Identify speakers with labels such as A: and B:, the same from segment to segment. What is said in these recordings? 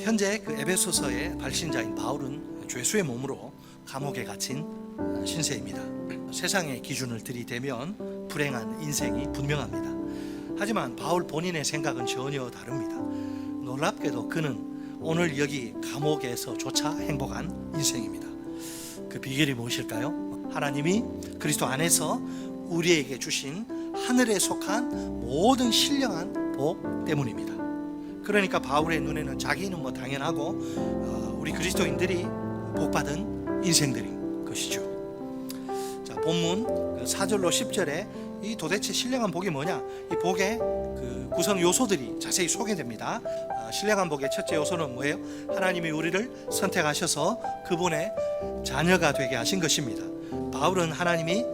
A: 현재 그 에베소서의 발신자인 바울은 죄수의 몸으로 감옥에 gat힌 신세입니다. 세상의 기준을 들이대면 불행한 인생이 분명합니다. 하지만 바울 본인의 생각은 전혀 다릅니다. 놀랍게도 그는 오늘 여기 감옥에서조차 행복한 인생입니다. 그 비결이 무엇일까요? 하나님이 그리스도 안에서 우리에게 주신 하늘에 속한 모든 신령한 복 때문입니다. 그러니까 바울의 눈에는 자기는 뭐 당연하고 어, 우리 그리스도인들이 복받은 인생들인 것이죠. 자 본문 그 4절로 10절에 이 도대체 신령한 복이 뭐냐? 이 복의 그 구성 요소들이 자세히 소개됩니다. 아, 신령한 복의 첫째 요소는 뭐예요? 하나님이 우리를 선택하셔서 그분의 자녀가 되게 하신 것입니다. 바울은 하나님이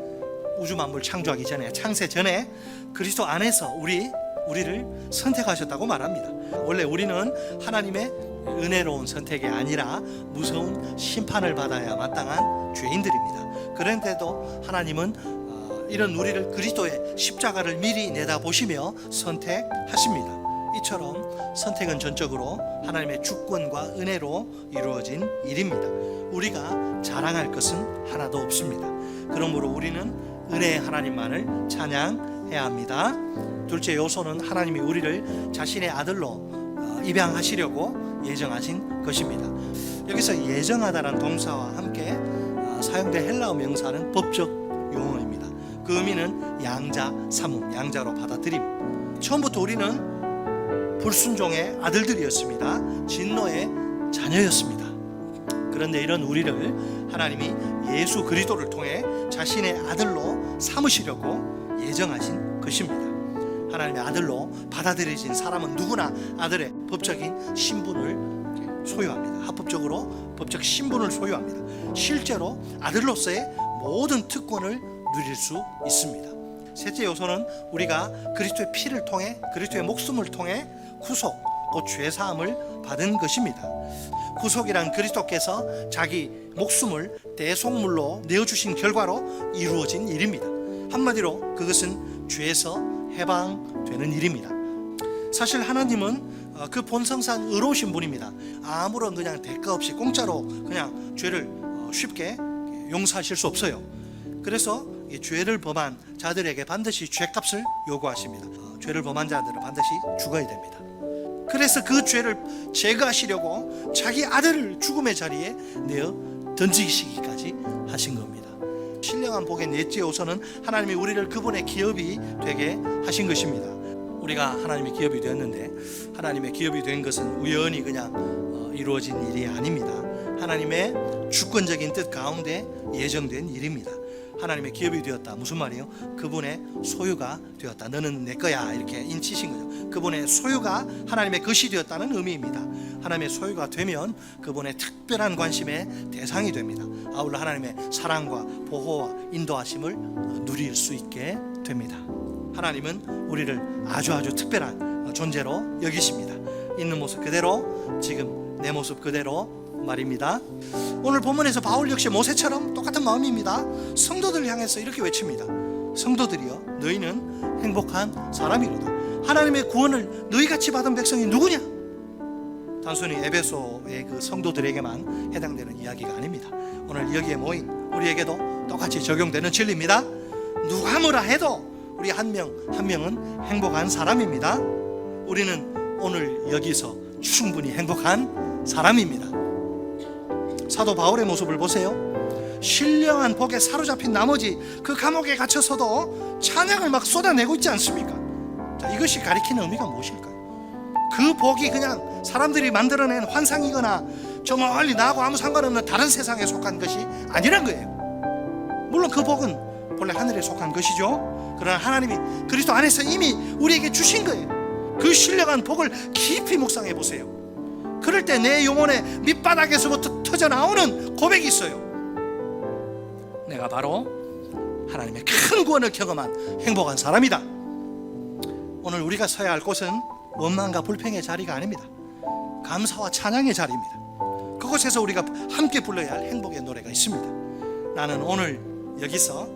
A: 우주 만물 창조하기 전에 창세 전에 그리스도 안에서 우리 우리를 선택하셨다고 말합니다. 원래 우리는 하나님의 은혜로운 선택이 아니라 무서운 심판을 받아야 마땅한 죄인들입니다. 그런데도 하나님은 어, 이런 우리를 그리스도의 십자가를 미리 내다 보시며 선택하십니다. 이처럼 선택은 전적으로 하나님의 주권과 은혜로 이루어진 일입니다. 우리가 자랑할 것은 하나도 없습니다. 그러므로 우리는 은혜의 하나님만을 찬양 해야 합니다. 둘째 요소는 하나님이 우리를 자신의 아들로 어, 입양하시려고 예정하신 것입니다. 여기서 예정하다는 동사와 함께 어, 사용된 헬라어 명사는 법적 용어입니다. 그 의미는 양자, 삼음, 양자로 받아들임. 처음부터 우리는 불순종의 아들들이었습니다. 진노의 자녀였습니다. 그런데 이런 우리를 하나님이 예수 그리스도를 통해 자신의 아들로 삼으시려고 예정하신 것입니다. 하나님의 아들로 받아들여진 사람은 누구나 아들의 법적인 신분을 소유합니다. 합법적으로 법적 신분을 소유합니다. 실제로 아들로서의 모든 특권을 누릴 수 있습니다. 셋째 요소는 우리가 그리스도의 피를 통해 그리스도의 목숨을 통해 구속, 곧 죄사함을 받은 것입니다. 구속이란 그리스도께서 자기 목숨을 대속물로 내어주신 결과로 이루어진 일입니다. 한마디로 그것은 죄에서 해방되는 일입니다. 사실 하나님은 어, 그 본성상 의로우신 분입니다. 아무런 그냥 대가 없이 공짜로 그냥 죄를 어, 쉽게 용서하실 수 없어요. 그래서 이 죄를 범한 자들에게 반드시 죄값을 요구하십니다. 어, 죄를 범한 자들은 반드시 죽어야 됩니다. 그래서 그 죄를 제거하시려고 자기 아들을 죽음의 자리에 내어 던지시기까지 하신 겁니다. 신령한 복의 넷째 요소는 하나님이 우리를 그분의 기업이 되게 하신 것입니다. 우리가 하나님의 기업이 되었는데 하나님의 기업이 된 것은 우연히 그냥 어, 이루어진 일이 아닙니다. 하나님의 주권적인 뜻 가운데 예정된 일입니다. 하나님의 기업이 되었다. 무슨 말이에요? 그분의 소유가 되었다. 너는 내 거야. 이렇게 인치신 거죠. 그분의 소유가 하나님의 것이 되었다는 의미입니다. 하나님의 소유가 되면 그분의 특별한 관심의 대상이 됩니다. 아울러 하나님의 사랑과 보호와 인도하심을 누릴 수 있게 됩니다. 하나님은 우리를 아주 아주 특별한 존재로 여기십니다. 있는 모습 그대로 지금 내 모습 그대로 말입니다. 오늘 본문에서 바울 역시 모세처럼 똑같은 마음입니다. 성도들 향해서 이렇게 외칩니다. 성도들이여 너희는 행복한 사람이로다. 하나님의 구원을 너희같이 받은 백성이 누구냐? 단순히 에베소의 그 성도들에게만 해당되는 이야기가 아닙니다. 오늘 여기에 모인 우리에게도 똑같이 적용되는 진리입니다. 누가 뭐라 해도 우리 한 명 한 명은 행복한 사람입니다. 우리는 오늘 여기서 충분히 행복한 사람입니다. 사도 바울의 모습을 보세요. 신령한 복에 사로잡힌 나머지 그 감옥에 갇혀서도 찬양을 막 쏟아내고 있지 않습니까? 자, 이것이 가리키는 의미가 무엇일까요? 그 복이 그냥 사람들이 만들어낸 환상이거나 저 멀리 나하고 아무 상관없는 다른 세상에 속한 것이 아니란 거예요. 물론 그 복은 본래 하늘에 속한 것이죠. 그러나 하나님이 그리스도 안에서 이미 우리에게 주신 거예요. 그 신령한 복을 깊이 묵상해 보세요. 그럴 때 내 영혼의 밑바닥에서부터 터져 나오는 고백이 있어요. 내가 바로 하나님의 큰 구원을 경험한 행복한 사람이다. 오늘 우리가 서야 할 곳은 원망과 불평의 자리가 아닙니다. 감사와 찬양의 자리입니다. 그곳에서 우리가 함께 불러야 할 행복의 노래가 있습니다. 나는 오늘 여기서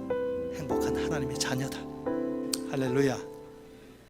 A: 행복한 하나님의 자녀다. 할렐루야.